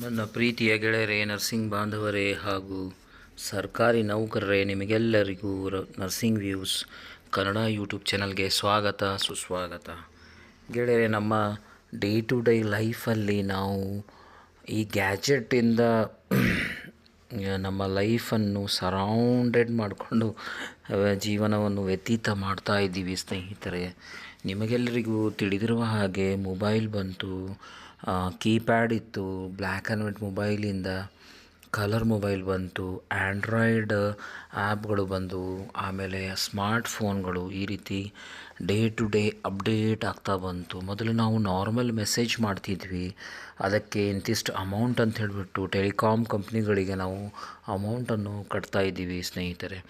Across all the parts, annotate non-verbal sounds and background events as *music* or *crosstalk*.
ನನ್ನ ಪ್ರೀತಿಯ ಗೆಳೆಯರೇ ನರ್ಸಿಂಗ್ ಬಾಂಧವರೇ ಹಾಗೂ ಸರ್ಕಾರಿ ನೌಕರರೇ, ನಿಮಗೆಲ್ಲರಿಗೂ ನರ್ಸಿಂಗ್ ವ್ಯೂಸ್ ಕನ್ನಡ ಯೂಟ್ಯೂಬ್ ಚಾನಲ್ಗೆ ಸ್ವಾಗತ, ಸುಸ್ವಾಗತ. ಗೆಳೆಯರೆ, ನಮ್ಮ ಡೇ ಟು ಡೇ ಲೈಫಲ್ಲಿ ನಾವು ಈ ಗ್ಯಾಜೆಟಿಂದ *clears throat* ನಮ್ಮ ಲೈಫನ್ನು ಸರೌಂಡೆಡ್ ಮಾಡಿಕೊಂಡು ಜೀವನವನ್ನು ವ್ಯತೀತ ಮಾಡ್ತಾ ಇದ್ದೀವಿ ಸ್ನೇಹಿತರೆ. ನಿಮಗೆಲ್ಲರಿಗೂ ತಿಳಿದಿರುವ ಹಾಗೆ ಮೊಬೈಲ್ ಬಂತು ಕೀಪ್ಯಾಡ್ ಇತ್ತು ಬ್ಲ್ಯಾಕ್ ಆ್ಯಂಡ್ ವೈಟ್ ಮೊಬೈಲಿಂದ ಕಲರ್ ಮೊಬೈಲ್ ಬಂತು ಆ್ಯಂಡ್ರಾಯ್ಡ್ ಆ್ಯಪ್ಗಳು ಬಂದವು ಆಮೇಲೆ ಸ್ಮಾರ್ಟ್ ಫೋನ್ಗಳು ಈ ರೀತಿ ಡೇ ಟು ಡೇ ಅಪ್ಡೇಟ್ ಆಗ್ತಾ ಬಂತು. ಮೊದಲು ನಾವು ನಾರ್ಮಲ್ ಮೆಸೇಜ್ ಮಾಡ್ತಿದ್ವಿ. ಅದಕ್ಕೆ ಇಂತಿಷ್ಟು ಅಮೌಂಟ್ ಅಂತ ಹೇಳಿಬಿಟ್ಟು ಟೆಲಿಕಾಮ್ ಕಂಪ್ನಿಗಳಿಗೆ ನಾವು ಅಮೌಂಟನ್ನು ಕಟ್ತಾ ಇದ್ದೀವಿ ಸ್ನೇಹಿತರೆ.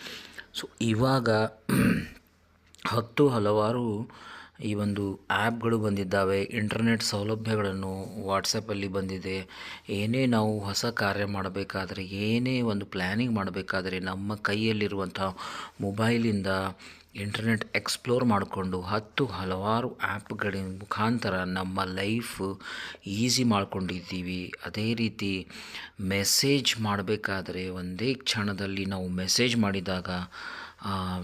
ಸೊ ಇವಾಗ ಹತ್ತು ಹಲವಾರು ಈ ಒಂದು ಆ್ಯಪ್ಗಳು ಬಂದಿದ್ದಾವೆ, ಇಂಟರ್ನೆಟ್ ಸೌಲಭ್ಯಗಳನ್ನು ವಾಟ್ಸಪ್ಪಲ್ಲಿ ಬಂದಿದೆ. ಏನೇ ನಾವು ಹೊಸ ಕಾರ್ಯ ಮಾಡಬೇಕಾದ್ರೆ, ಏನೇ ಒಂದು ಪ್ಲ್ಯಾನಿಂಗ್ ಮಾಡಬೇಕಾದ್ರೆ, ನಮ್ಮ ಕೈಯಲ್ಲಿರುವಂಥ ಮೊಬೈಲಿಂದ ಇಂಟರ್ನೆಟ್ ಎಕ್ಸ್ಪ್ಲೋರ್ ಮಾಡಿಕೊಂಡು ಹತ್ತು ಹಲವಾರು ಆ್ಯಪ್ಗಳ ಮುಖಾಂತರ ನಮ್ಮ ಲೈಫ್ ಈಸಿ ಮಾಡ್ಕೊಂಡಿದ್ದೀವಿ. ಅದೇ ರೀತಿ ಮೆಸೇಜ್ ಮಾಡಬೇಕಾದ್ರೆ ಒಂದೇ ಕ್ಷಣದಲ್ಲಿ ನಾವು ಮೆಸೇಜ್ ಮಾಡಿದಾಗ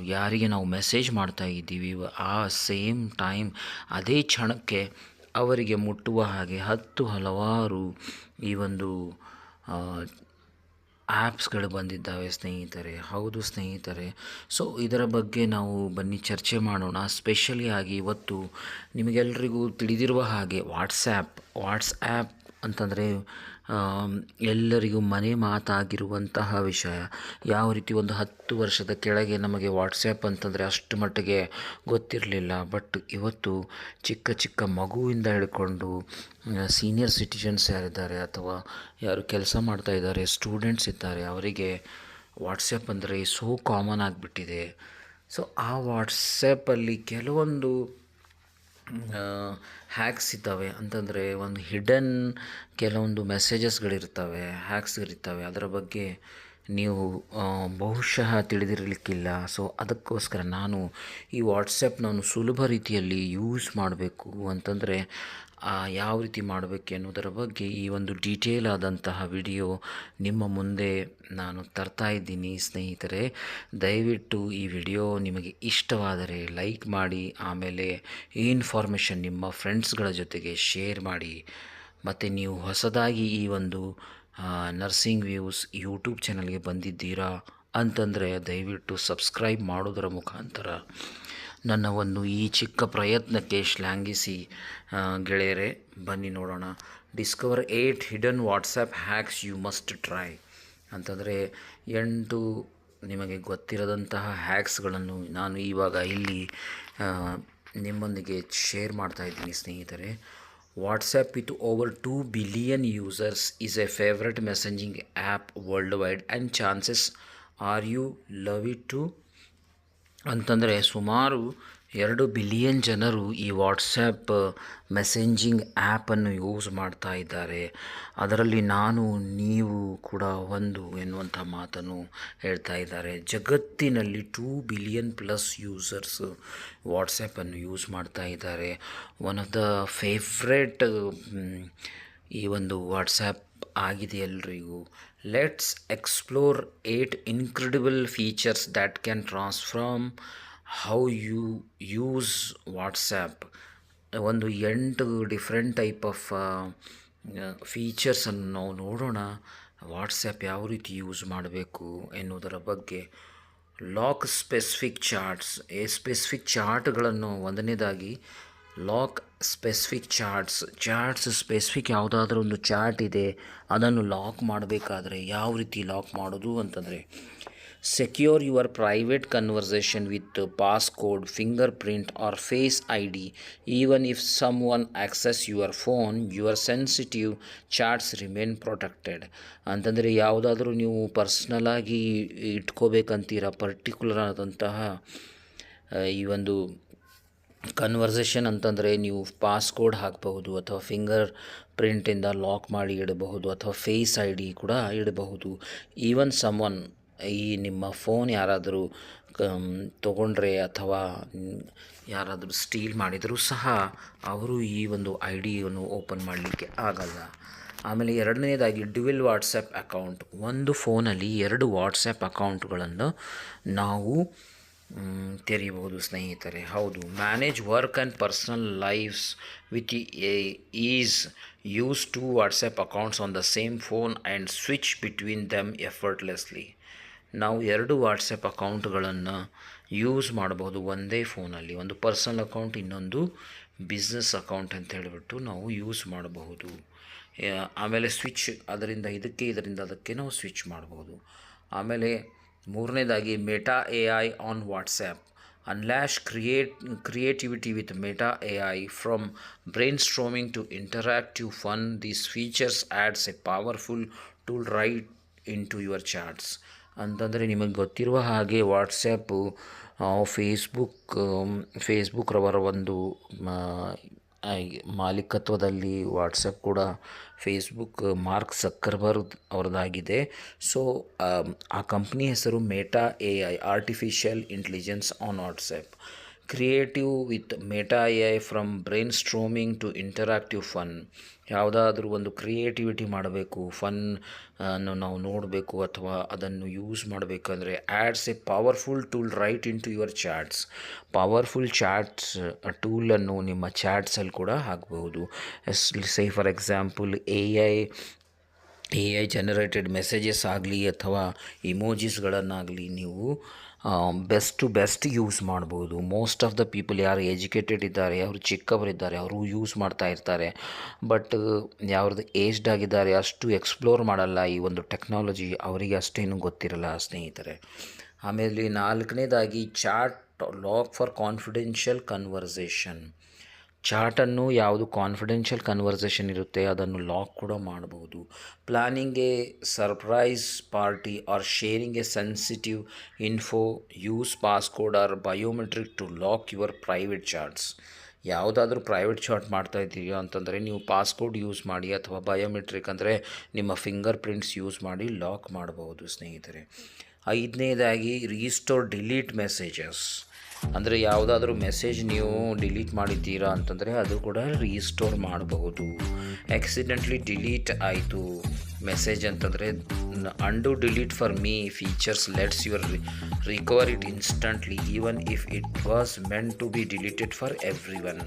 ಯಾರಿಗೆ ನಾವು ಮೆಸೇಜ್ ಮಾಡ್ತಾ ಇದ್ದೀವಿ, ಆ ಸೇಮ್ ಟೈಮ್ ಅದೇ ಕ್ಷಣಕ್ಕೆ ಅವರಿಗೆ ಮುಟ್ಟುವ ಹಾಗೆ ಹತ್ತು ಹಲವಾರು ಈ ಒಂದು ಆ್ಯಪ್ಸ್ಗಳು ಬಂದಿದ್ದಾವೆ ಸ್ನೇಹಿತರೆ. ಹೌದು ಸ್ನೇಹಿತರೆ. ಸೊ ಇದರ ಬಗ್ಗೆ ನಾವು ಬನ್ನಿ, ಚರ್ಚೆ ಮಾಡೋಣ. ಸ್ಪೆಷಲಿ ಆಗಿ ಇವತ್ತು ನಿಮಗೆಲ್ಲರಿಗೂ ತಿಳಿದಿರುವ ಹಾಗೆ ವಾಟ್ಸ್ಯಾಪ್ ವಾಟ್ಸ್ಆ್ಯಪ್ ಅಂತಂದರೆ ಎಲ್ಲರಿಗೂ ಮನೆ ಮಾತಾಗಿರುವಂತಹ ವಿಷಯ. ಯಾವ ರೀತಿ ಒಂದು ಹತ್ತು ವರ್ಷದ ಕೆಳಗೆ ನಮಗೆ ವಾಟ್ಸ್ಯಾಪ್ ಅಂತಂದರೆ ಅಷ್ಟು ಮಟ್ಟಿಗೆ ಗೊತ್ತಿರಲಿಲ್ಲ. ಬಟ್ ಇವತ್ತು ಚಿಕ್ಕ ಚಿಕ್ಕ ಮಗುವಿಂದ ಹಿಡ್ಕೊಂಡು ಸೀನಿಯರ್ ಸಿಟಿಜನ್ಸ್ ಯಾರಿದ್ದಾರೆ ಅಥವಾ ಯಾರು ಕೆಲಸ ಮಾಡ್ತಾ ಇದ್ದಾರೆ ಸ್ಟೂಡೆಂಟ್ಸ್ ಇದ್ದಾರೆ, ಅವರಿಗೆ ವಾಟ್ಸಪ್ ಅಂದರೆ ಸೋ ಕಾಮನ್ ಆಗಿಬಿಟ್ಟಿದೆ. ಸೊ ಆ ವಾಟ್ಸಪ್ಪಲ್ಲಿ ಕೆಲವೊಂದು ಹ್ಯಾಕ್ಸ್ ಇದ್ದಾವೆ ಅಂತಂದರೆ ಒಂದು ಹಿಡನ್ ಕೆಲವೊಂದು ಮೆಸೇಜಸ್ಗಳಿರ್ತವೆ ಹ್ಯಾಕ್ಸ್ಗಳಿರ್ತವೆ ಅದರ ಬಗ್ಗೆ ನೀವು ಬಹುಶಃ ತಿಳಿದಿರಲಿಕ್ಕಿಲ್ಲ. ಸೊ ಅದಕ್ಕೋಸ್ಕರ ನಾನು ಈ ವಾಟ್ಸಪ್ ನಾನು ಸುಲಭ ರೀತಿಯಲ್ಲಿ ಯೂಸ್ ಮಾಡಬೇಕು ಅಂತಂದರೆ ಯಾವ ರೀತಿ ಮಾಡಬೇಕು ಎನ್ನುವುದರ ಬಗ್ಗೆ ಈ ಒಂದು ಡೀಟೇಲ್ ಆದಂತಹ ವಿಡಿಯೋ ನಿಮ್ಮ ಮುಂದೆ ನಾನು ತರ್ತಾ ಇದ್ದೀನಿ ಸ್ನೇಹಿತರೆ. ದಯವಿಟ್ಟು ಈ ವಿಡಿಯೋ ನಿಮಗೆ ಇಷ್ಟವಾದರೆ ಲೈಕ್ ಮಾಡಿ, ಆಮೇಲೆ ಈ ಇನ್ಫಾರ್ಮೇಷನ್ ನಿಮ್ಮ ಫ್ರೆಂಡ್ಸ್ಗಳ ಜೊತೆಗೆ ಶೇರ್ ಮಾಡಿ. ಮತ್ತು ನೀವು ಹೊಸದಾಗಿ ಈ ಒಂದು ನರ್ಸಿಂಗ್ ವ್ಯೂಸ್ ಯೂಟ್ಯೂಬ್ ಚಾನಲ್ಗೆ ಬಂದಿದ್ದೀರಾ ಅಂತಂದರೆ ದಯವಿಟ್ಟು ಸಬ್ಸ್ಕ್ರೈಬ್ ಮಾಡೋದರ ಮುಖಾಂತರ ನನ್ನ ಒಂದು ಈ ಚಿಕ್ಕ ಪ್ರಯತ್ನಕ್ಕೆ ಶ್ಲಾಘಿಸಿ ಗೆಳೆಯರೆ, ಬನ್ನಿ ನೋಡೋಣ. Discover eight hidden WhatsApp hacks you must try ಅಂತಂದರೆ, ಎಂಟು ನಿಮಗೆ ಗೊತ್ತಿರದಂತಹ ಹ್ಯಾಕ್ಸ್ಗಳನ್ನು ನಾನು ಇವಾಗ ಇಲ್ಲಿ ನಿಮ್ಮೊಂದಿಗೆ ಶೇರ್ ಮಾಡ್ತಾ ಇದ್ದೀನಿ ಸ್ನೇಹಿತರೆ. WhatsApp with over two billion users is a favourite messaging app worldwide and chances are you love it too ಅಂತಂದರೆ ಸುಮಾರು ಎರಡು ಬಿಲಿಯನ್ ಜನರು ಈ ವಾಟ್ಸ್ಯಾಪ್ ಮೆಸೇಜಿಂಗ್ ಆ್ಯಪನ್ನು ಯೂಸ್ ಮಾಡ್ತಾ ಇದ್ದಾರೆ. ಅದರಲ್ಲಿ ನಾನು, ನೀವು ಕೂಡ ಒಂದು ಎನ್ನುವಂಥ ಮಾತನ್ನು ಹೇಳ್ತಾ ಇದ್ದಾರೆ. ಜಗತ್ತಿನಲ್ಲಿ ಟೂ ಬಿಲಿಯನ್ ಪ್ಲಸ್ ಯೂಸರ್ಸ್ ವಾಟ್ಸ್ಯಾಪನ್ನು ಯೂಸ್ ಮಾಡ್ತಾ ಇದ್ದಾರೆ. ಒನ್ ಆಫ್ ದ ಫೇವ್ರೆಟ್ ಈ ಒಂದು ವಾಟ್ಸ್ಯಾಪ್ ಆಗಿದೆ ಎಲ್ರಿಗೂ let's explore eight incredible features that can transform how you use WhatsApp ಒಂದು ಎಂಟು ಡಿಫ್ರೆಂಟ್ ಟೈಪ್ ಆಫ್ ಫೀಚರ್ಸನ್ನು ನಾವು ನೋಡೋಣ. ವಾಟ್ಸಪ್ ಯಾವ ರೀತಿ ಯೂಸ್ ಮಾಡಬೇಕು ಎನ್ನುವುದರ ಬಗ್ಗೆ. Lock specific chats a specific ಚಾರ್ಟ್ಗಳನ್ನು ಒಂದನೇದಾಗಿ lock specific chats chats specific ಯಾವುದಾದ್ರೂ ಒಂದು ಚಾರ್ಟ್ ಇದೆ, ಅದನ್ನು ಲಾಕ್ ಮಾಡಬೇಕಾದ್ರೆ ಯಾವ ರೀತಿ ಲಾಕ್ ಮಾಡೋದು ಅಂತಂದರೆ secure your private conversation with passcode fingerprint or face I D even if someone access your phone your sensitive chats remain protected ಅಂತಂದರೆ ಯಾವುದಾದ್ರೂ ನೀವು ಪರ್ಸ್ನಲಾಗಿ ಇಟ್ಕೋಬೇಕಂತೀರ ಪರ್ಟಿಕ್ಯುಲರ್ ಆದಂತಹ ಈ ಒಂದು ಕನ್ವರ್ಸೇಷನ್ ಅಂತಂದರೆ ನೀವು ಪಾಸ್ಕೋಡ್ ಹಾಕಬಹುದು ಅಥವಾ ಫಿಂಗರ್ ಪ್ರಿಂಟಿಂದ ಲಾಕ್ ಮಾಡಿ ಇಡಬಹುದು ಅಥವಾ ಫೇಸ್ ಐ ಡಿ ಕೂಡ ಇಡಬಹುದು. ಈವನ್ ಸಮ್ ಒನ್ ಈ ನಿಮ್ಮ ಫೋನ್ ಯಾರಾದರೂ ತಗೊಂಡ್ರೆ ಅಥವಾ ಯಾರಾದರೂ ಸ್ಟೀಲ್ ಮಾಡಿದರೂ ಸಹ ಅವರು ಈ ಒಂದು ಐ ಡಿಯನ್ನು ಓಪನ್ ಮಾಡಲಿಕ್ಕೆ ಆಗಲ್ಲ. ಆಮೇಲೆ ಎರಡನೇದಾಗಿ ಡ್ಯುವೆಲ್ ವಾಟ್ಸಪ್ ಅಕೌಂಟ್ ಒಂದು ಫೋನಲ್ಲಿ ಎರಡು ವಾಟ್ಸಪ್ ಅಕೌಂಟ್ಗಳನ್ನು ನಾವು ತೆರೆಯಬಹುದು ಸ್ನೇಹಿತರೆ. ಹೌದು manage work and personal lives with ease use two WhatsApp accounts on the same phone and switch between them effortlessly ನಾವು ಎರಡು ವಾಟ್ಸಪ್ ಅಕೌಂಟ್ಗಳನ್ನು ಯೂಸ್ ಮಾಡಬಹುದು ಒಂದೇ ಫೋನಲ್ಲಿ ಒಂದು ಪರ್ಸನಲ್ ಅಕೌಂಟ್ ಇನ್ನೊಂದು ಬಿಸ್ನೆಸ್ ಅಕೌಂಟ್ ಅಂತ ಹೇಳಿಬಿಟ್ಟು ನಾವು ಯೂಸ್ ಮಾಡಬಹುದು. ಆಮೇಲೆ ಸ್ವಿಚ್ ಅದರಿಂದ ಇದಕ್ಕೆ, ಇದರಿಂದ ಅದಕ್ಕೆ ನಾವು ಸ್ವಿಚ್ ಮಾಡಬಹುದು. ಆಮೇಲೆ ಮೂರನೇದಾಗಿ Meta A I on WhatsApp unleash create creativity with Meta A I from brainstorming to interactive fun these features adds a powerful tool right into your chats ಅಂತಂದರೆ ನಿಮಗೆ ಗೊತ್ತಿರುವ ಹಾಗೆ ವಾಟ್ಸ್ಯಾಪು ಫೇಸ್ಬುಕ್ ಫೇಸ್ಬುಕ್ ರವರ ಒಂದು ಮಾಲೀಕತ್ವದಲ್ಲಿ ವಾಟ್ಸಪ್ ಕೂಡ Facebook Mark Zuckerberg ಅವ್ರದ್ದಾಗಿದೆ. So ಆ ಕಂಪ್ನಿ ಹೆಸರು Meta A I artificial intelligence on WhatsApp creative with Meta A I from brainstorming to interactive fun. ಯಾವುದಾದ್ರೂ ಒಂದು ಕ್ರಿಯೇಟಿವಿಟಿ ಮಾಡಬೇಕು, ಫನ್ ಅನ್ನು ನಾವು ನೋಡಬೇಕು ಅಥವಾ ಅದನ್ನು ಯೂಸ್ ಮಾಡಬೇಕಂದ್ರೆ adds a powerful tool right into your chats. Powerful chats ಟೂಲನ್ನು ನಿಮ್ಮ ಚಾಟ್ಸಲ್ಲಿ ಕೂಡ ಹಾಕಬಹುದು. Say for example A I A I generated messages ಆಗಲಿ ಅಥವಾ ಇಮೋಜಿಸ್ಗಳನ್ನಾಗಲಿ ನೀವು ಬೆಸ್ಟ್ ಟು ಬೆಸ್ಟ್ ಯೂಸ್ ಮಾಡ್ಬೋದು. ಮೋಸ್ಟ್ ಆಫ್ ದ ಪೀಪಲ್ ಯಾರು ಎಜುಕೇಟೆಡ್ ಇದ್ದಾರೆ, ಅವರು ಚಿಕ್ಕವರಿದ್ದಾರೆ, ಅವರು ಯೂಸ್ ಮಾಡ್ತಾ ಇರ್ತಾರೆ. ಬಟ್ ಯಾರ್ದು ಏಜ್ಡ್ ಆಗಿದ್ದಾರೆ, ಅಷ್ಟು ಎಕ್ಸ್ಪ್ಲೋರ್ ಮಾಡಲ್ಲ ಈ ಒಂದು ಟೆಕ್ನಾಲಜಿ ಅವರಿಗೆ ಅಷ್ಟೇನು ಗೊತ್ತಿರಲ್ಲ ಸ್ನೇಹಿತರೆ. ಆಮೇಲೆ ನಾಲ್ಕನೇದಾಗಿ chat lock for confidential conversation ಚಾಟನ್ನು ಯಾವುದು ಕಾನ್ಫಿಡೆನ್ಷಿಯಲ್ ಕನ್ವರ್ಸೇಷನ್ ಇರುತ್ತೆ, ಅದನ್ನು ಲಾಕ್ ಕೂಡ ಮಾಡಬಹುದು. Planning a surprise party or sharing a sensitive info use passcode or biometric to lock your private chats ಯಾವುದಾದ್ರೂ ಪ್ರೈವೇಟ್ ಚಾಟ್ ಮಾಡ್ತಾ ಇದ್ದೀರಾ ಅಂತಂದರೆ ನೀವು ಪಾಸ್ಕೋಡ್ ಯೂಸ್ ಮಾಡಿ ಅಥವಾ ಬಯೋಮೆಟ್ರಿಕ್ ಅಂದರೆ ನಿಮ್ಮ ಫಿಂಗರ್ ಪ್ರಿಂಟ್ಸ್ ಯೂಸ್ ಮಾಡಿ ಲಾಕ್ ಮಾಡಬಹುದು ಸ್ನೇಹಿತರೆ. ಐದನೇದಾಗಿ ರೀಸ್ಟೋರ್ ಡಿಲೀಟ್ ಮೆಸೇಜಸ್ ಅಂದರೆ ಯಾವುದಾದ್ರೂ ಮೆಸೇಜ್ ನೀವು ಡಿಲೀಟ್ ಮಾಡಿದ್ದೀರಾ ಅಂತಂದರೆ ಅದು ಕೂಡ ರೀಸ್ಟೋರ್ ಮಾಡಬಹುದು. ಆಕ್ಸಿಡೆಂಟ್ಲಿ ಡಿಲೀಟ್ ಆಯಿತು. ಮೆಸೇಜ್ ಅಂತಂದರೆ undo delete for me features lets your recover it instantly even if it was meant to be deleted for everyone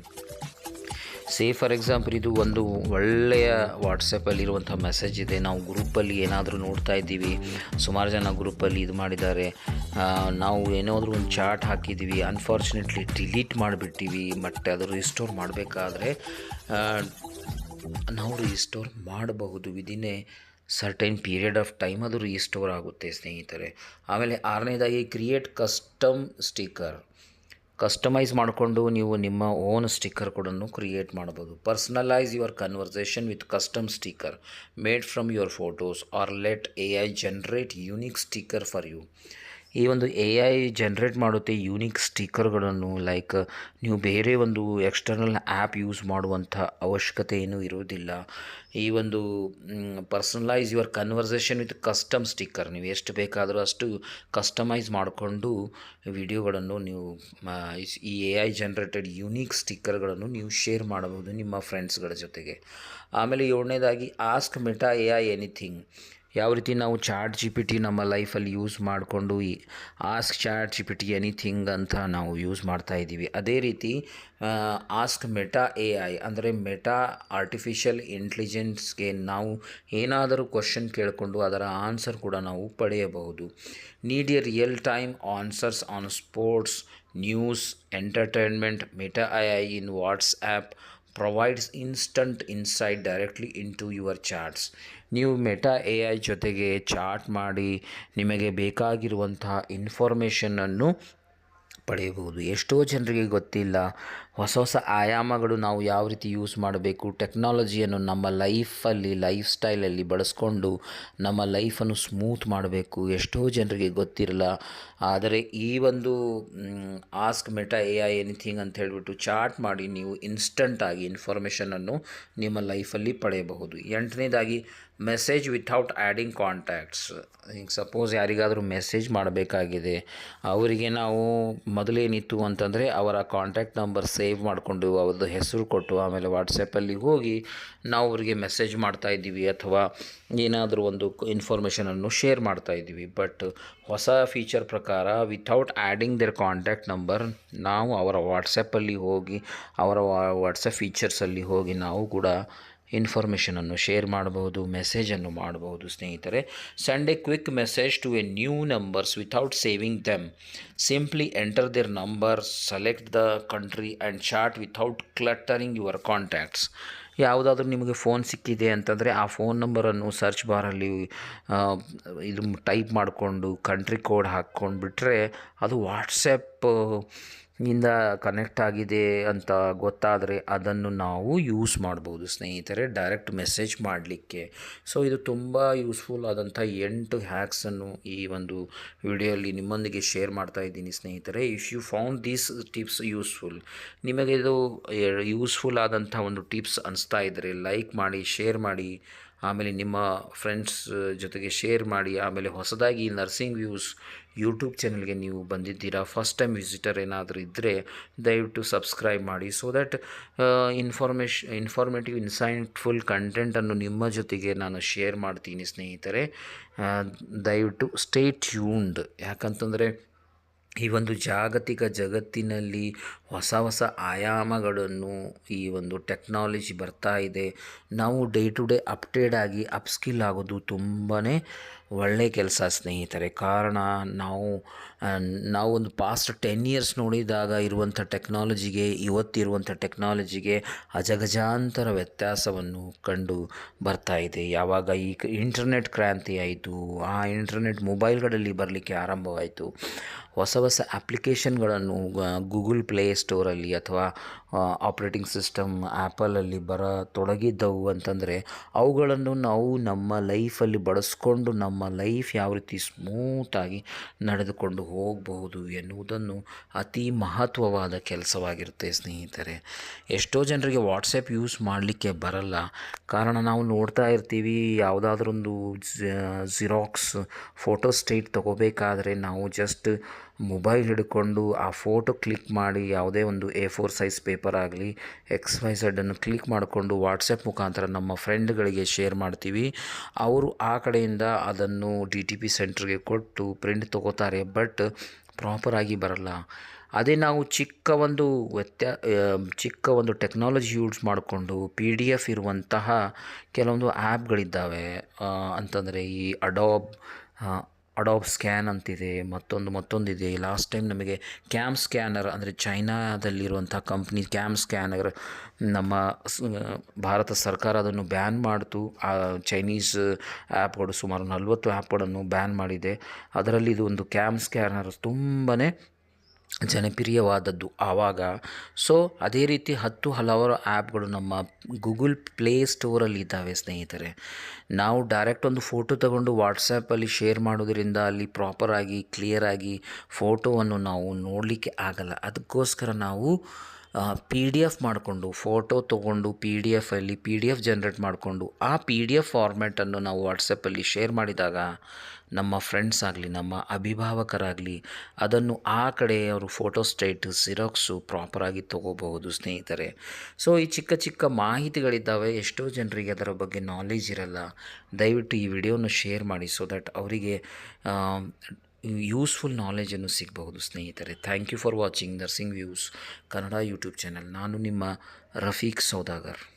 say for example ಇದು ಒಂದು ಒಳ್ಳೆಯ ವಾಟ್ಸಪ್ಪಲ್ಲಿರುವಂಥ ಮೆಸೇಜ್ ಇದೆ. ನಾವು ಗ್ರೂಪಲ್ಲಿ ಏನಾದರೂ ನೋಡ್ತಾ ಇದ್ದೀವಿ. ಸುಮಾರು ಜನ ಗ್ರೂಪಲ್ಲಿ ಇದು ಮಾಡಿದ್ದಾರೆ. ನಾವು ಏನಾದರೂ ಒಂದು ಚಾಟ್ ಹಾಕಿದ್ದೀವಿ ಅನ್ಫಾರ್ಚುನೇಟ್ಲಿ ಡಿಲೀಟ್ ಮಾಡಿಬಿಟ್ಟಿವಿ ಮತ್ತು ಅದು ರಿಸ್ಟೋರ್ ಮಾಡಬೇಕಾದ್ರೆ ನಾವು ರಿಸ್ಟೋರ್ ಮಾಡಬಹುದು within a certain period of time ಅದು ರಿಸ್ಟೋರ್ ಆಗುತ್ತೆ ಸ್ನೇಹಿತರೆ. ಆಮೇಲೆ ಆರನೇದಾಗಿ ಕ್ರಿಯೇಟ್ ಕಸ್ಟಮ್ ಸ್ಟಿಕ್ಕರ್ ಕಸ್ಟಮೈಸ್ ಮಾಡಿಕೊಂಡು ನೀವು ನಿಮ್ಮ ಓನ್ ಸ್ಟಿಕ್ಕರ್ ಕೂಡ ಕ್ರಿಯೇಟ್ ಮಾಡ್ಬೋದು personalise your conversation with custom sticker made from your photos or let A I generate unique sticker for you ಈ ಒಂದು ಎ ಐ ಜನ್ರೇಟ್ ಮಾಡುತ್ತೆ ಯೂನಿಕ್ ಸ್ಟಿಕ್ಕರ್ಗಳನ್ನು ಲೈಕ್ ನೀವು ಬೇರೆ ಒಂದು ಎಕ್ಸ್ಟರ್ನಲ್ ಆ್ಯಪ್ ಯೂಸ್ ಮಾಡುವಂಥ ಅವಶ್ಯಕತೆ ಏನೂ ಇರೋದಿಲ್ಲ ಈ ಒಂದು personalise your conversation with custom sticker ನೀವು ಎಷ್ಟು ಬೇಕಾದರೂ ಅಷ್ಟು ಕಸ್ಟಮೈಸ್ ಮಾಡಿಕೊಂಡು ವಿಡಿಯೋಗಳನ್ನು ನೀವು ಈ ಎ ಐ ಜನ್ರೇಟೆಡ್ ಯೂನಿಕ್ ಸ್ಟಿಕ್ಕರ್ಗಳನ್ನು ನೀವು ಶೇರ್ ಮಾಡಬಹುದು ನಿಮ್ಮ ಫ್ರೆಂಡ್ಸ್ಗಳ ಜೊತೆಗೆ. ಆಮೇಲೆ ಏಳನೇದಾಗಿ ask Meta A I anything ಯಾವ ರೀತಿ ನಾವು ಚಾಟ್ ಜಿ ಪಿ ಟಿ ನಮ್ಮ ಲೈಫಲ್ಲಿ ಯೂಸ್ ಮಾಡಿಕೊಂಡು ಈ ask chat G P T anything ಅಂತ ನಾವು ಯೂಸ್ ಮಾಡ್ತಾ ಇದ್ದೀವಿ. ಅದೇ ರೀತಿ ಆಸ್ಕ್ ಮೆಟಾ ಎ ಐ ಅಂದರೆ ಮೆಟಾ ಆರ್ಟಿಫಿಷಿಯಲ್ ಇಂಟೆಲಿಜೆನ್ಸ್ಗೆ ನಾವು ಏನಾದರೂ ಕ್ವಶನ್ ಕೇಳಿಕೊಂಡು ಅದರ ಆನ್ಸರ್ ಕೂಡ ನಾವು ಪಡೆಯಬಹುದು. Need a real time answers on sports news entertainment Meta I I in WhatsApp provides instant insight directly into your chats ನೀವು ಮೆಟಾ ಎ ಐ ಜೊತೆಗೆ ಚಾಟ್ ಮಾಡಿ ನಿಮಗೆ ಬೇಕಾಗಿರುವಂತಹ ಇನ್ಫಾರ್ಮೇಷನನ್ನು ಪಡೆಯಬಹುದು. ಎಷ್ಟೋ ಜನರಿಗೆ ಗೊತ್ತಿಲ್ಲ. ಹೊಸ ಹೊಸ ಆಯಾಮಗಳು ನಾವು ಯಾವ ರೀತಿ ಯೂಸ್ ಮಾಡಬೇಕು ಟೆಕ್ನಾಲಜಿಯನ್ನು ನಮ್ಮ ಲೈಫಲ್ಲಿ ಲೈಫ್ ಸ್ಟೈಲಲ್ಲಿ ಬಳಸ್ಕೊಂಡು ನಮ್ಮ ಲೈಫನ್ನು ಸ್ಮೂತ್ ಮಾಡಬೇಕು. ಎಷ್ಟೋ ಜನರಿಗೆ ಗೊತ್ತಿರಲ್ಲ. ಆದರೆ ಈ ಒಂದು ask Meta A I anything ಅಂತ ಹೇಳಿಬಿಟ್ಟು ಚಾಟ್ ಮಾಡಿ ನೀವು ಇನ್ಸ್ಟಂಟಾಗಿ ಇನ್ಫಾರ್ಮೇಷನನ್ನು ನಿಮ್ಮ ಲೈಫಲ್ಲಿ ಪಡೆಯಬಹುದು. ಎಂಟನೇದಾಗಿ ಮೆಸೇಜ್ ವಿಥೌಟ್ ಆ್ಯಡಿಂಗ್ ಕಾಂಟ್ಯಾಕ್ಟ್ಸ್ ಈಗ ಸಪೋಸ್ ಯಾರಿಗಾದರೂ ಮೆಸೇಜ್ ಮಾಡಬೇಕಾಗಿದೆ. ಅವರಿಗೆ ನಾವು ಮೊದಲೇನಿತ್ತು ಅಂತಂದರೆ ಅವರ ಕಾಂಟ್ಯಾಕ್ಟ್ ನಂಬರ್ ಮಾಡಿಕೊಂಡು ಅವ್ರದ್ದು ಹೆಸರು ಕೊಟ್ಟು ಆಮೇಲೆ ವಾಟ್ಸಪ್ಪಲ್ಲಿ ಹೋಗಿ ನಾವು ಅವರಿಗೆ ಮೆಸೇಜ್ ಮಾಡ್ತಾ ಇದ್ದೀವಿ ಅಥವಾ ಏನಾದರೂ ಒಂದು ಇನ್ಫಾರ್ಮೇಷನನ್ನು ಶೇರ್ ಮಾಡ್ತಾ ಇದ್ದೀವಿ. ಬಟ್ ಹೊಸ ಫೀಚರ್ ಪ್ರಕಾರ without adding their contact number ನಾವು ಅವರ ವಾಟ್ಸಪ್ಪಲ್ಲಿ ಹೋಗಿ, ಅವರ ವಾಟ್ಸಪ್ ಫೀಚರ್ಸಲ್ಲಿ ಹೋಗಿ ನಾವು ಕೂಡ ಇನ್ಫಾರ್ಮೇಷನನ್ನು ಶೇರ್ ಮಾಡಬಹುದು, ಮೆಸೇಜನ್ನು ಮಾಡಬಹುದು ಸ್ನೇಹಿತರೆ. Send a quick message to a new numbers without saving them simply enter their number select the country and chat without cluttering your contacts ಯಾವುದಾದ್ರೂ ನಿಮಗೆ ಫೋನ್ ಸಿಕ್ಕಿದೆ ಅಂತಂದರೆ ಆ ಫೋನ್ ನಂಬರನ್ನು ಸರ್ಚ್ ಬಾರಲ್ಲಿ ಇದು ಟೈಪ್ ಮಾಡಿಕೊಂಡು ಕಂಟ್ರಿ ಕೋಡ್ ಹಾಕ್ಕೊಂಡು ಬಿಟ್ಟರೆ ಅದು ವಾಟ್ಸಪ್ ಇಂದ ಕನೆಕ್ಟ್ ಆಗಿದೆ ಅಂತ ಗೊತ್ತಾದರೆ ಅದನ್ನು ನಾವು ಯೂಸ್ ಮಾಡ್ಬೋದು. ಸ್ನೇಹಿತರೆ ಡೈರೆಕ್ಟ್ ಮೆಸೇಜ್ ಮಾಡಲಿಕ್ಕೆ. ಸೊ ಇದು ತುಂಬ ಯೂಸ್ಫುಲ್ ಆದಂಥ ಎಂಟು ಹ್ಯಾಕ್ಸನ್ನು ಈ ಒಂದು ವಿಡಿಯೋಲಿ ನಿಮ್ಮೊಂದಿಗೆ ಶೇರ್ ಮಾಡ್ತಾ ಇದ್ದೀನಿ ಸ್ನೇಹಿತರೆ. If you found these tips useful ನಿಮಗೆ ಇದು ಯೂಸ್ಫುಲ್ ಆದಂಥ ಒಂದು ಟಿಪ್ಸ್ ಅನಿಸ್ತಾ ಇದ್ದರೆ ಲೈಕ್ ಮಾಡಿ ಶೇರ್ ಮಾಡಿ ಆಮೇಲೆ ನಿಮ್ಮ ಫ್ರೆಂಡ್ಸ್ ಜೊತೆಗೆ ಶೇರ್ ಮಾಡಿ, ಆಮೇಲೆ ಹೊಸದಾಗಿ ನರ್ಸಿಂಗ್ ವ್ಯೂಸ್ ಯೂಟ್ಯೂಬ್ ಚಾನಲ್ಗೆ ನೀವು ಬಂದಿದ್ದೀರಾ ಫಸ್ಟ್ ಟೈಮ್ ವಿಸಿಟರ್ ಏನಾದರೂ ಇದ್ದರೆ ದಯವಿಟ್ಟು ಸಬ್ಸ್ಕ್ರೈಬ್ ಮಾಡಿ so that information informative insightful ಕಂಟೆಂಟನ್ನು ನಿಮ್ಮ ಜೊತೆಗೆ ನಾನು ಶೇರ್ ಮಾಡ್ತೀನಿ ಸ್ನೇಹಿತರೆ. ದಯವಿಟ್ಟು ಸ್ಟೇ ಟ್ಯೂನ್ಡ್ ಯಾಕಂತಂದರೆ ಈ ಒಂದು ಜಾಗತಿಕ ಜಗತ್ತಿನಲ್ಲಿ ಹೊಸ ಹೊಸ ಆಯಾಮಗಳನ್ನು ಈ ಒಂದು ಟೆಕ್ನಾಲಜಿ ಬರ್ತಾ ಇದೆ. ನಾವು ಡೇ ಟು ಡೇ ಅಪ್ಡೇಟ್ ಆಗಿ, ಅಪ್ಸ್ಕಿಲ್ ಆಗೋದು ತುಂಬಾ ಒಳ್ಳೆ ಕೆಲಸ ಸ್ನೇಹಿತರೆ. ಕಾರಣ ನಾವು ನಾವು ಒಂದು ಪಾಸ್ಟ್ ಟೆನ್ ಇಯರ್ಸ್ ನೋಡಿದಾಗ ಇರುವಂಥ ಟೆಕ್ನಾಲಜಿಗೆ ಇವತ್ತಿರುವಂಥ ಟೆಕ್ನಾಲಜಿಗೆ ಅಜಗಜಾಂತರ ವ್ಯತ್ಯಾಸವನ್ನು ಕಂಡು ಬರ್ತಾ ಇದೆ. ಯಾವಾಗ ಈ ಇಂಟರ್ನೆಟ್ ಕ್ರಾಂತಿ ಆಯಿತು, ಆ ಇಂಟರ್ನೆಟ್ ಮೊಬೈಲ್ಗಳಲ್ಲಿ ಬರಲಿಕ್ಕೆ ಆರಂಭವಾಯಿತು. ಹೊಸ ಹೊಸ ಅಪ್ಲಿಕೇಶನ್ಗಳನ್ನು ಗೂಗಲ್ ಪ್ಲೇ ಸ್ಟೋರಲ್ಲಿ ಅಥವಾ ಆಪ್ರೇಟಿಂಗ್ ಸಿಸ್ಟಮ್ ಆ್ಯಪಲಲ್ಲಿ ಬರ ತೊಡಗಿದ್ದವು ಅಂತಂದರೆ ಅವುಗಳನ್ನು ನಾವು ನಮ್ಮ ಲೈಫಲ್ಲಿ ಬಳಸ್ಕೊಂಡು ನಮ್ಮ ಲೈಫ್ ಯಾವ ರೀತಿ ಸ್ಮೂತಾಗಿ ನಡೆದುಕೊಂಡು ಹೋಗಬಹುದು ಎನ್ನುವುದನ್ನು ಅತಿ ಮಹತ್ವವಾದ ಕೆಲಸವಾಗಿರುತ್ತೆ ಸ್ನೇಹಿತರೆ. ಎಷ್ಟೋ ಜನರಿಗೆ ವಾಟ್ಸಪ್ ಯೂಸ್ ಮಾಡಲಿಕ್ಕೆ ಬರಲ್ಲ. ಕಾರಣ ನಾವು ನೋಡ್ತಾ ಇರ್ತೀವಿ, ಯಾವುದಾದ್ರೊಂದು ಜಿರಾಕ್ಸ್ ಫೋಟೋ ಸ್ಟೇಟ್ ತೊಗೋಬೇಕಾದ್ರೆ ನಾವು ಜಸ್ಟ್ ಮೊಬೈಲ್ ಹಿಡ್ಕೊಂಡು ಆ ಫೋಟೋ ಕ್ಲಿಕ್ ಮಾಡಿ ಯಾವುದೇ ಒಂದು ಎ ಫೋರ್ ಸೈಜ್ ಪೇಪರ್ ಆಗಲಿ, ಎಕ್ಸ್ ವೈ ಝೆಡನ್ನು ಕ್ಲಿಕ್ ಮಾಡಿಕೊಂಡು ವಾಟ್ಸಪ್ ಮುಖಾಂತರ ನಮ್ಮ ಫ್ರೆಂಡ್ಗಳಿಗೆ ಶೇರ್ ಮಾಡ್ತೀವಿ. ಅವರು ಆ ಕಡೆಯಿಂದ ಅದನ್ನು ಡಿ ಟಿ ಪಿ ಸೆಂಟ್ರಿಗೆ ಕೊಟ್ಟು ಪ್ರಿಂಟ್ ತೊಗೋತಾರೆ, ಬಟ್ ಪ್ರಾಪರಾಗಿ ಬರಲ್ಲ. ಅದೇ ನಾವು ಚಿಕ್ಕ ಒಂದು ವ್ಯತ್ಯಾ ಚಿಕ್ಕ ಒಂದು ಟೆಕ್ನಾಲಜಿ ಯೂಸ್ ಮಾಡಿಕೊಂಡು ಪಿ ಡಿ ಎಫ್ ಇರುವಂತಹ ಕೆಲವೊಂದು ಆ್ಯಪ್ಗಳಿದ್ದಾವೆ ಅಂತಂದರೆ ಈ ಅಡಾಬ್ ಅಡಾಬ್ ಸ್ಕ್ಯಾನ್ ಅಂತಿದೆ, ಮತ್ತೊಂದು ಮತ್ತೊಂದಿದೆ. ಲಾಸ್ಟ್ ಟೈಮ್ ನಮಗೆ ಕ್ಯಾಮ್ ಸ್ಕ್ಯಾನರ್ ಅಂದರೆ ಚೈನಾದಲ್ಲಿರುವಂಥ ಕಂಪ್ನಿ ಕ್ಯಾಮ್ ಸ್ಕ್ಯಾನರ್ ನಮ್ಮ ಭಾರತ ಸರ್ಕಾರ ಅದನ್ನು ಬ್ಯಾನ್ ಮಾಡಿತು. ಆ ಚೈನೀಸ್ ಆ್ಯಪ್ಗಳು ಸುಮಾರು ನಲವತ್ತು ಆ್ಯಪ್ಗಳನ್ನು ಬ್ಯಾನ್ ಮಾಡಿದೆ. ಅದರಲ್ಲಿ ಇದು ಒಂದು ಕ್ಯಾಮ್ ಸ್ಕ್ಯಾನರ್ ತುಂಬಾ ಜನಪ್ರಿಯವಾದದ್ದು ಆವಾಗ. ಸೊ ಅದೇ ರೀತಿ ಹತ್ತು ಹಲವಾರು ಆ್ಯಪ್ಗಳು ನಮ್ಮ ಗೂಗಲ್ ಪ್ಲೇ ಸ್ಟೋರಲ್ಲಿ ಇದ್ದಾವೆ ಸ್ನೇಹಿತರೆ. ನಾವು ಡೈರೆಕ್ಟ್ ಒಂದು ಫೋಟೋ ತಗೊಂಡು ವಾಟ್ಸಪ್ಪಲ್ಲಿ ಶೇರ್ ಮಾಡೋದರಿಂದ ಅಲ್ಲಿ ಪ್ರಾಪರಾಗಿ, ಕ್ಲಿಯರಾಗಿ ಫೋಟೋವನ್ನು ನಾವು ನೋಡಲಿಕ್ಕೆ ಆಗಲ್ಲ. ಅದಕ್ಕೋಸ್ಕರ ನಾವು ಪಿ ಡಿ ಎಫ್ ಮಾಡಿಕೊಂಡು ಫೋಟೋ ತೊಗೊಂಡು ಪಿ ಡಿ ಎಫಲ್ಲಿ ಪಿ ಡಿ ಎಫ್ ಜನ್ರೇಟ್ ಮಾಡಿಕೊಂಡು, ಆ ಪಿ ಡಿ ಎಫ್ ಫಾರ್ಮೆಟನ್ನು ನಾವು ವಾಟ್ಸಪ್ಪಲ್ಲಿ ಶೇರ್ ಮಾಡಿದಾಗ, ನಮ್ಮ ಫ್ರೆಂಡ್ಸ್ ಆಗಲಿ, ನಮ್ಮ ಅಭಿಭಾವಕರಾಗಲಿ, ಅದನ್ನು ಆ ಕಡೆ ಅವರು ಫೋಟೋ ಸ್ಟೇಟ್ ಸಿರಾಕ್ಸು ಪ್ರಾಪರಾಗಿ ತೊಗೋಬಹುದು ಸ್ನೇಹಿತರೆ. ಸೊ ಈ ಚಿಕ್ಕ ಚಿಕ್ಕ ಮಾಹಿತಿಗಳಿದ್ದಾವೆ, ಎಷ್ಟೋ ಜನರಿಗೆ ಅದರ ಬಗ್ಗೆ ನಾಲೆಜ್ ಇರಲ್ಲ. ದಯವಿಟ್ಟು ಈ ವಿಡಿಯೋನ ಶೇರ್ ಮಾಡಿ ಸೊ ದಟ್ ಅವರಿಗೆ ಯೂಸ್ಫುಲ್ ನಾಲೆಜನ್ನು ಸಿಗಬಹುದು, ಸ್ನೇಹಿತರೆ. Thank you for watching nursing views Kannada YouTube channel ನಾನು ನಿಮ್ಮ ರಫೀಕ್ ಸೌದಾಗರ್.